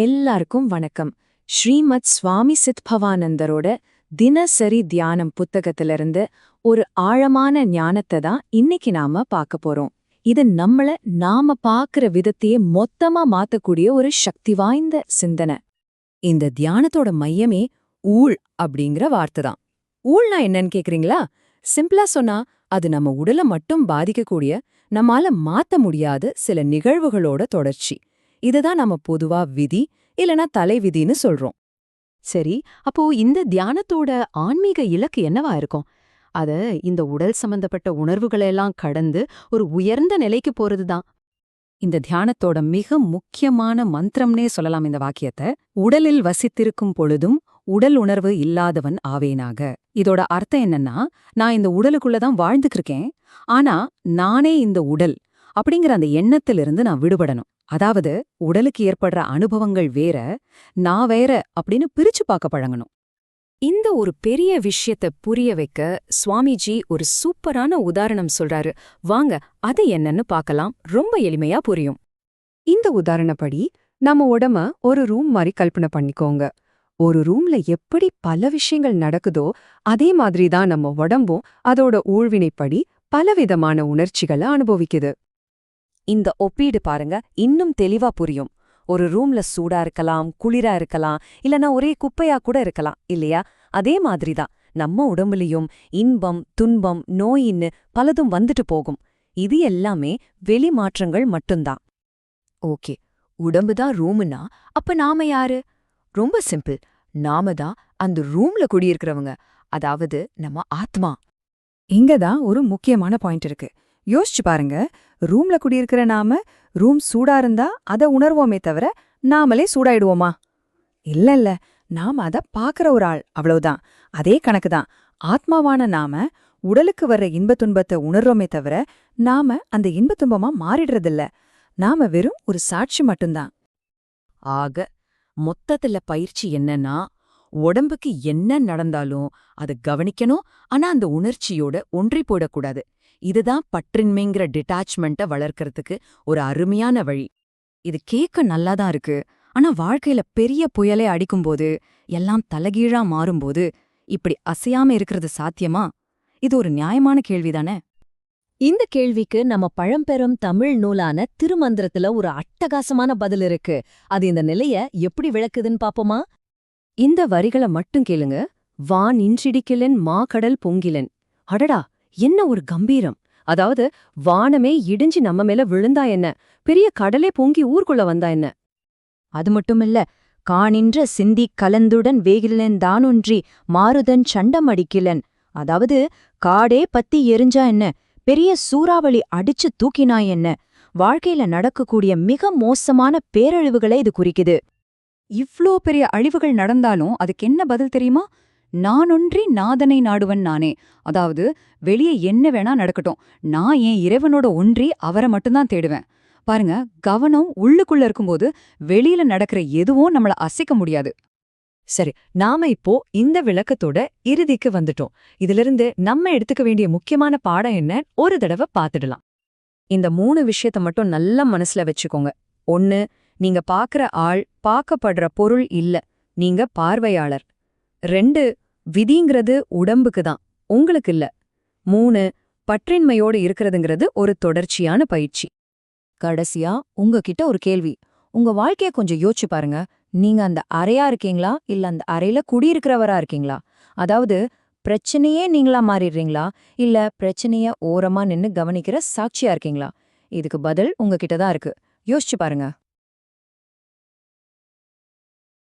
எல்லாருக்கும் வணக்கம். ஸ்ரீமத் சுவாமி சித்பவானந்தரோட தினசரி தியானம் புத்தகத்திலிருந்து ஒரு ஆழமான ஞானத்தை தான் இன்னைக்கு நாம பார்க்க போறோம். இது நம்மள நாம பார்க்கிற விதத்தையே மொத்தமா மாத்தக்கூடிய ஒரு சக்தி வாய்ந்த சிந்தனை. இந்த தியானத்தோட மையமே ஊழ் அப்படிங்கிற வார்த்தை தான். ஊழ்னா என்னன்னு கேக்குறீங்களா? சிம்பிளா சொன்னா அது நம்ம உடலை மட்டும் பாதிக்கக்கூடிய நம்மால மாத்த முடியாத சில நிகழ்வுகளோட தொடர்ச்சி. இதுதான் நம்ம பொதுவா விதி இல்லனா தலைவிதின்னு சொல்றோம். சரி அப்போ இந்த தியானத்தோட ஆன்மீக இலக்கு என்னவா இருக்கும்? அத இந்த உடல் சம்பந்தப்பட்ட உணர்வுகளெல்லாம் கடந்து ஒரு உயர்ந்த நிலைக்கு போறதுதான். இந்த தியானத்தோட மிக முக்கியமான மந்திரம்னே சொல்லலாம் இந்த வாக்கியத்தை. உடலில் வசித்திருக்கும் பொழுதும் உடல் உணர்வு இல்லாதவன் ஆவேனாக. இதோட அர்த்தம் என்னன்னா நான் இந்த உடலுக்குள்ள தான் வாழ்ந்துக்கிருக்கேன். ஆனா நானே இந்த உடல் அப்படிங்கிற அந்த எண்ணத்திலிருந்து நான் விடுபடணும். அதாவது உடலுக்கு ஏற்படுற அனுபவங்கள் வேற நான் வேற அப்படின்னு பிரிச்சு பார்க்க பழங்கணும் இந்த ஒரு பெரிய விஷயத்த புரிய வைக்க சுவாமிஜி ஒரு சூப்பரான உதாரணம் சொல்றாரு. வாங்க அது என்னன்னு பார்க்கலாம். ரொம்ப எளிமையா புரியும். இந்த உதாரணப்படி நம்ம உடம்ப ஒரு ரூம் மாதிரி கல்பனை பண்ணிக்கோங்க. ஒரு ரூம்ல எப்படி பல விஷயங்கள் நடக்குதோ அதே மாதிரி தான் நம்ம உடம்பும் அதோட ஊழ்வினைப்படி பலவிதமான உணர்ச்சிகளை அனுபவிக்குது. இந்த ஒப்பீடு பாருங்க இன்னும் தெளிவா புரியும். ஒரு ரூம்ல சூடா இருக்கலாம் குளிரா இருக்கலாம் இல்லனா ஒரே குப்பையா கூட இருக்கலாம் இல்லையா? அதே மாதிரிதான் நம்ம உடம்புலயும் இன்பம் துன்பம் நோயின்னு பலதும் வந்துட்டு போகும். இது எல்லாமே வெளி மாற்றங்கள் மட்டும்தான் ஓகே உடம்பு தான் ரூமுன்னா அப்ப நாம யாரு? ரொம்ப சிம்பிள் நாம தான் அந்த ரூம்ல குடியிருக்கிறவங்க அதாவது நம்ம ஆத்மா. இங்க தான் ஒரு முக்கியமான பாயிண்ட் இருக்கு. யோசிச்சு பாருங்க. ரூம்ல குடியிருக்கிற நாம ரூம் சூடா இருந்தா அத உணர்வோமே தவிர நாமளே சூடாயிடுவோமா? இல்ல இல்ல நாம அத பாக்குற ஒரு ஆள் அவ்வளவுதான். அதே கணக்கு தான் ஆத்மாவான நாம உடலுக்கு வர்ற இன்பத் துன்பத்தை உணர்றோமே தவிர நாம அந்த இன்பத் துன்பமா மாறிடுறதில்ல. நாம வெறும் ஒரு சாட்சி மட்டும்தான். ஆக மொத்தத்துல பயிற்சி என்னன்னா உடம்புக்கு என்ன நடந்தாலும் அதை கவனிக்கணும். ஆனா அந்த உணர்ச்சியோட ஒன்றி போயிடக்கூடாது. இதுதான் பற்றின்மைங்கிற டிட்டாச்மெண்ட்டை வளர்க்கறதுக்கு ஒரு அருமையான வழி. இது கேட்க நல்லாதான் இருக்கு. ஆனா வாழ்க்கையில பெரிய புயலே அடிக்கும்போது எல்லாம் தலகீழா மாறும்போது இப்படி அசையாம இருக்கிறது சாத்தியமா? இது ஒரு நியாயமான கேள்விதானே? இந்த கேள்விக்கு நம்ம பழம்பெரும் தமிழ் நூலான திருமந்திரத்துல ஒரு அட்டகாசமான பதில் இருக்கு. அது இந்த நிலைய எப்படி விளக்குதுன்னு பாப்போமா? இந்த வரிகளை மட்டும் கேளுங்க. வான் இன்றிடிக்கிலன் மாகடல் பொங்கிலன். அடடா! என்ன ஒரு கம்பீரம்? அதாவது வானமே இடிஞ்சு நம்ம மேல விழுந்தா என்ன? பெரிய கடலே பொங்கி ஊர்க்குள்ள வந்தா என்ன? அது மட்டுமில்ல காணின்ற சிந்தி கலந்துடன் வேகிலன் தானொன்றி மாருதன் சண்டம் அடிக்கிலன். அதாவது காடே பத்தி எரிஞ்சா என்ன? பெரிய சூறாவளி அடிச்சு தூக்கினா என்ன? வாழ்க்கையில நடக்கக்கூடிய மிக மோசமான பேரழிவுகளை இது குறிக்குது. இவ்ளோ பெரிய அழிவுகள் நடந்தாலும் அதுக்கு என்ன பதில் தெரியுமா? நானொன்றி நாதனை நாடுவன் நானே. அதாவது வெளியே என்ன வேணா நடக்கட்டும். நான் என் இறைவனோட ஒன்றி அவரை மட்டும்தான் தேடுவேன். பாருங்க கவனம் உள்ளுக்குள்ள இருக்கும்போது வெளியில நடக்கிற எதுவும் நம்மள அசைக்க முடியாது. சரி நாம இப்போ இந்த விளக்கத்தோட இறுதிக்கு வந்துட்டோம். இதிலிருந்து நம்ம எடுத்துக்க வேண்டிய முக்கியமான பாடம் என்ன? ஒரு தடவை பாத்துடலாம் இந்த மூணு விஷயத்த மட்டும் நல்ல மனசுல வச்சுக்கோங்க. ஒன்னு நீங்க பாக்குற ஆள் பார்க்கப்படுற பொருள் இல்ல. நீங்க பார்வையாளர். ரெண்டு விதிங்கிறது உடம்புக்கு தான் உங்களுக்கு இல்ல. மூணு பற்றின்மையோடு இருக்கிறதுங்கிறது ஒரு தொடர்ச்சியான பயிற்சி. கடைசியா உங்ககிட்ட ஒரு கேள்வி. உங்க வாழ்க்கைய கொஞ்சம் யோசிச்சு பாருங்க. நீங்க அந்த அறையா இருக்கீங்களா? இல்ல அந்த அறையில குடியிருக்கிறவரா இருக்கீங்களா? அதாவது பிரச்சனையே நீங்களா மாறிடுறீங்களா? இல்ல பிரச்சனைய ஓரமா நின்னு கவனிக்கிற சாட்சியா இருக்கீங்களா? இதுக்கு பதில் உங்ககிட்ட தான் இருக்கு. யோசிச்சு பாருங்க.